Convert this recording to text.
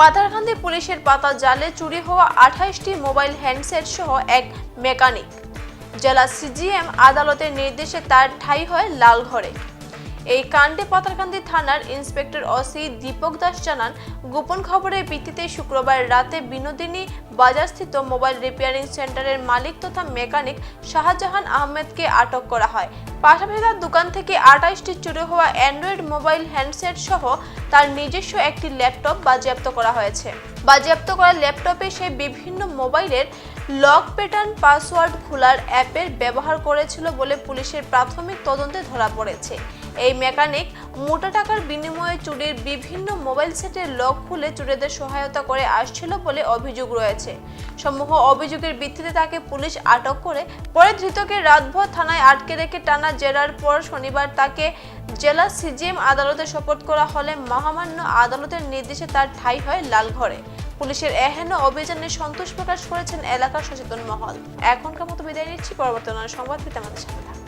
পাথারকান্দি পুলিশের পাতা জালে চুরি হওয়া আঠাইশটি মোবাইল হ্যান্ডসেট সহ এক মেকানিক। জেলা সিজিএম আদালতের নির্দেশে তার ঠাই হয় লালঘরে। এই কাণ্ডে পাতারকান্দি থানার ইন্সপেক্টর ওসি দীপক দাস জানান, গোপন খবরের ভিত্তিতে শুক্রবার রাতে বিনোদিনী বাজারস্থিত মোবাইল রিপেয়ারিং সেন্টারের মালিক তথা মেকানিক শাহজাহান আহমেদকে আটক করা হয়। পাশাপাশি তার দোকান থেকে আঠাইশটি চুরি হওয়া অ্যান্ড্রয়েড মোবাইল হ্যান্ডসেট সহ তার নিজস্ব একটি ল্যাপটপ বাজেয়াপ্ত করা হয়েছে। বাজেয়াপ্ত করা ল্যাপটপে সে বিভিন্ন মোবাইলের লক প্যাটার্ন, পাসওয়ার্ড খোলার অ্যাপের ব্যবহার করেছিল বলে পুলিশের প্রাথমিক তদন্তে ধরা পড়েছে। এই মেকানিক মোটা টাকার বিনিময়ে চুরির বিভিন্ন মোবাইল সেটের লক খুলে চুরিদের সহায়তা করে আসছিল বলে অভিযোগ রয়েছে। সমূহ অভিযোগের ভিত্তিতে তাকে পুলিশ আটক করে পরে ধৃতকে রাতভর থানায় আটকে রেখে টানা জেরার পর শনিবার তাকে জেলা সিজিএম আদালতে শপথ করা হলে মহামান্য আদালতের নির্দেশে তার ঠাঁই হয় লালঘরে। পুলিশের এহেন অভিযানে সন্তোষ প্রকাশ করেছেন এলাকার সচেতন মহল। এখনকার মতো বিদায় নিচ্ছি। পরবর্তী সংবাদ পেতে আমাদের সাথে